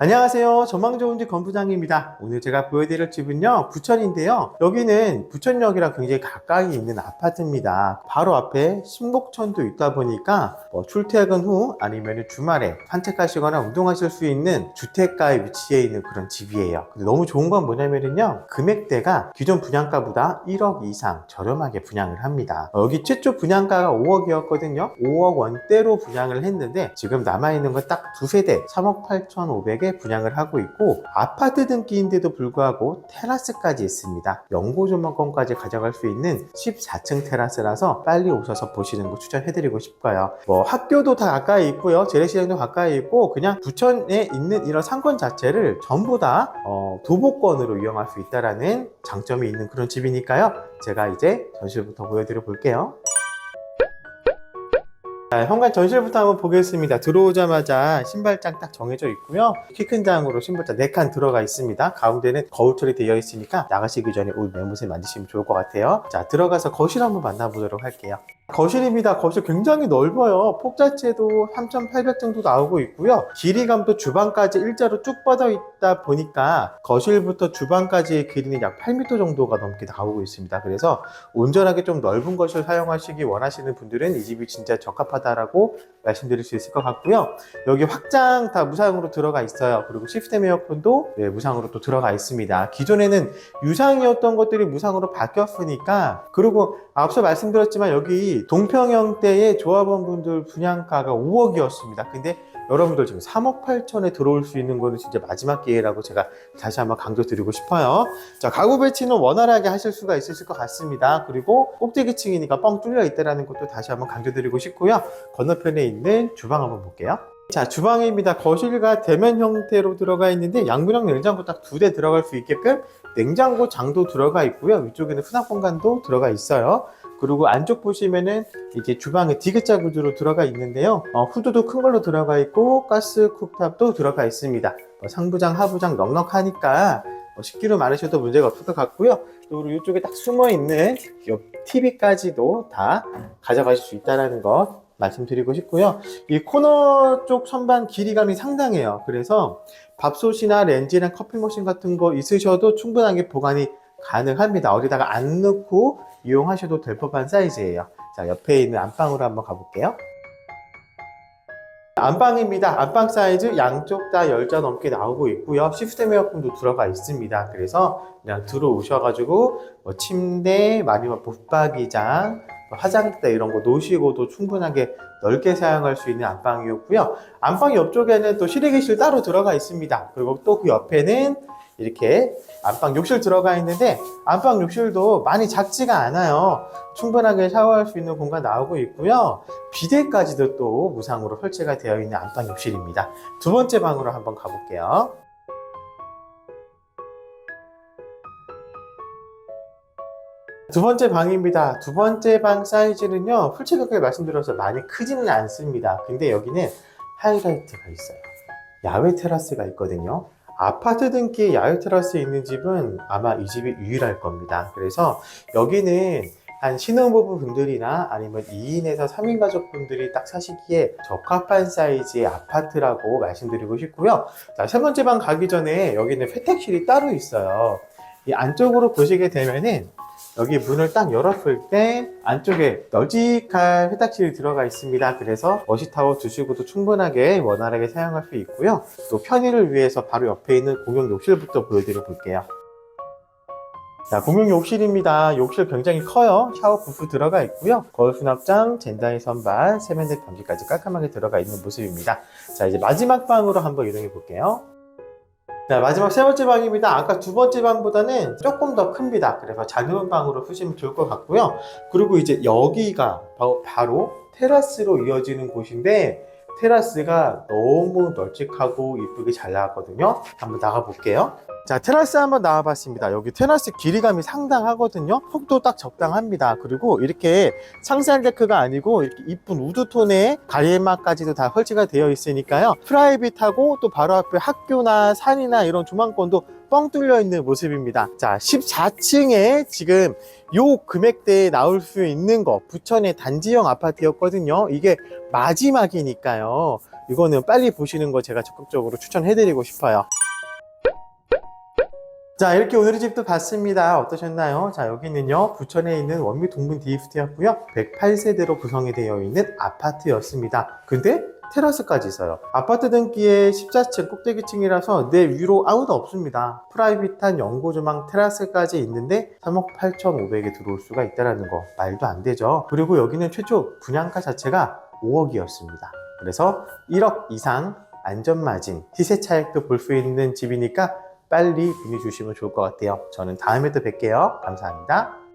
안녕하세요. 전망 좋은 집 건부장입니다. 오늘 제가 보여드릴 집은요, 부천인데요. 여기는 부천역이랑 굉장히 가까이 있는 아파트입니다. 바로 앞에 신목천도 있다 보니까 뭐 출퇴근 후 아니면 주말에 산책하시거나 운동하실 수 있는 주택가에 위치해 있는 그런 집이에요. 근데 너무 좋은 건 뭐냐면요, 금액대가 기존 분양가보다 1억 이상 저렴하게 분양을 합니다. 어, 여기 최초 분양가가 5억이었거든요. 5억 원대로 분양을 했는데 지금 남아있는 건 딱 두 세대 3억 8,500에 분양을 하고 있고 아파트 등기인데도 불구하고 테라스까지 있습니다. 연고 조망권까지 가져갈 수 있는 14층 테라스라서 빨리 오셔서 보시는 거 추천해드리고 싶어요. 뭐 학교도 다 가까이 있고요. 재래시장도 가까이 있고 그냥 부천에 있는 이런 상권 자체를 전부 다 어, 도보권으로 이용할 수 있다라는 장점이 있는 그런 집이니까요. 제가 이제 전실부터 보여드려 볼게요. 자, 현관 전실부터 한번 보겠습니다. 들어오자마자 신발장 딱 정해져 있고요. 키 큰 장으로 신발장 4칸 들어가 있습니다. 가운데는 거울 처리 되어 있으니까 나가시기 전에 옷 매무새 만드시면 좋을 것 같아요. 자, 들어가서 거실 한번 만나보도록 할게요. 거실입니다. 거실 굉장히 넓어요. 폭 자체도 3,800 정도 나오고 있고요. 길이감도 주방까지 일자로 쭉 뻗어 있다 보니까 거실부터 주방까지의 길이는 약 8m 정도가 넘게 나오고 있습니다. 그래서 온전하게 좀 넓은 것을 사용하시기 원하시는 분들은 이 집이 진짜 적합하다라고 말씀드릴 수 있을 것 같고요. 여기 확장 다 무상으로 들어가 있어요. 그리고 시스템 에어컨도 네, 무상으로 또 들어가 있습니다. 기존에는 유상이었던 것들이 무상으로 바뀌었으니까 그리고 앞서 말씀드렸지만 여기 동평형대의 조합원분들 분양가가 5억이었습니다. 근데 여러분들 지금 3억 8천에 들어올 수 있는 거는 진짜 마지막 기회라고 제가 다시 한번 강조드리고 싶어요. 자, 가구 배치는 원활하게 하실 수가 있으실 것 같습니다. 그리고 꼭대기층이니까 뻥 뚫려 있다는 것도 다시 한번 강조드리고 싶고요. 건너편에 있는 주방 한번 볼게요. 자, 주방입니다. 거실과 대면 형태로 들어가 있는데 양문형 냉장고 딱 두 대 들어갈 수 있게끔 냉장고 장도 들어가 있고요. 위쪽에는 수납 공간도 들어가 있어요. 그리고 안쪽 보시면은 이제 주방에 디귿자 구조로 들어가 있는데요. 어, 후드도 큰 걸로 들어가 있고 가스 쿡탑도 들어가 있습니다. 어, 상부장, 하부장 넉넉하니까 어, 식기로 많으셔도 문제가 없을 것 같고요. 또 이쪽에 딱 숨어 있는 옆 TV까지도 다 가져가실 수 있다는 것 말씀드리고 싶고요. 이 코너 쪽 선반 길이감이 상당해요. 그래서 밥솥이나 렌지나 커피 머신 같은 거 있으셔도 충분하게 보관이 가능합니다. 어디다가 안 넣고 이용하셔도 될 법한 사이즈예요. 자, 옆에 있는 안방으로 한번 가볼게요. 안방입니다. 안방 사이즈 양쪽 다 10자 넘게 나오고 있고요. 시스템 에어컨도 들어가 있습니다. 그래서 그냥 들어오셔가지고 뭐 침대, 아니면 붙박이장, 뭐 화장대 이런 거 놓으시고도 충분하게 넓게 사용할 수 있는 안방이었고요. 안방 옆쪽에는 또 실외기실 따로 들어가 있습니다. 그리고 또 그 옆에는 이렇게 안방 욕실 들어가 있는데 안방 욕실도 많이 작지가 않아요. 충분하게 샤워할 수 있는 공간 나오고 있고요. 비데까지도 또 무상으로 설치가 되어 있는 안방 욕실입니다. 두 번째 방으로 한번 가볼게요. 두 번째 방입니다. 두 번째 방 사이즈는요, 솔직하게 말씀드려서 많이 크지는 않습니다. 근데 여기는 하이라이트가 있어요. 야외 테라스가 있거든요. 아파트 등기에 야외 테라스에 있는 집은 아마 이 집이 유일할 겁니다. 그래서 여기는 한 신혼부부 분들이나 아니면 2인에서 3인 가족분들이 딱 사시기에 적합한 사이즈의 아파트라고 말씀드리고 싶고요. 자, 세 번째 방 가기 전에 여기는 회택실이 따로 있어요. 이 안쪽으로 보시게 되면은 여기 문을 딱 열었을 때 안쪽에 널찍한 세탁실이 들어가 있습니다. 그래서 워시타워 두시고도 충분하게 원활하게 사용할 수 있고요. 또 편의를 위해서 바로 옆에 있는 공용 욕실부터 보여드려 볼게요. 자, 공용 욕실입니다. 욕실 굉장히 커요. 샤워 부스 들어가 있고요. 거울 수납장, 젠다이 선반, 세면대 변기까지 깔끔하게 들어가 있는 모습입니다. 자, 이제 마지막 방으로 한번 이동해 볼게요. 자, 마지막 세 번째 방입니다. 아까 두 번째 방보다는 조금 더 큽니다. 그래서 작은 방으로 쓰시면 좋을 것 같고요. 그리고 이제 여기가 바로 테라스로 이어지는 곳인데 테라스가 너무 널찍하고 이쁘게 잘 나왔거든요. 한번 나가 볼게요. 자, 테라스 한번 나와봤습니다. 여기 테라스 길이감이 상당하거든요. 폭도 딱 적당합니다. 그리고 이렇게 상세한 데크가 아니고 이렇게 이쁜 우드톤의 가리막까지도 다 설치가 되어 있으니까요. 프라이빗하고 또 바로 앞에 학교나 산이나 이런 조망권도 뻥 뚫려 있는 모습입니다. 자, 14층에 지금 요 금액대에 나올 수 있는 거 부천의 단지형 아파트였거든요. 이게 마지막이니까요. 이거는 빨리 보시는 거 제가 적극적으로 추천해드리고 싶어요. 자 이렇게 오늘의 집도 봤습니다. 어떠셨나요? 자 여기는요 부천에 있는 원미 동분 디프트였고요 108세대로 구성이 되어 있는 아파트였습니다. 근데 테라스까지 있어요. 아파트 등기에 14층 꼭대기층이라서 내 위로 아무도 없습니다. 프라이빗한 연고 조망 테라스까지 있는데 3억 8,500에 들어올 수가 있다는 거 말도 안 되죠. 그리고 여기는 최초 분양가 자체가 5억이었습니다. 그래서 1억 이상 안전마진, 시세 차익도 볼 수 있는 집이니까 빨리 문의 주시면 좋을 것 같아요. 저는 다음에 또 뵐게요. 감사합니다.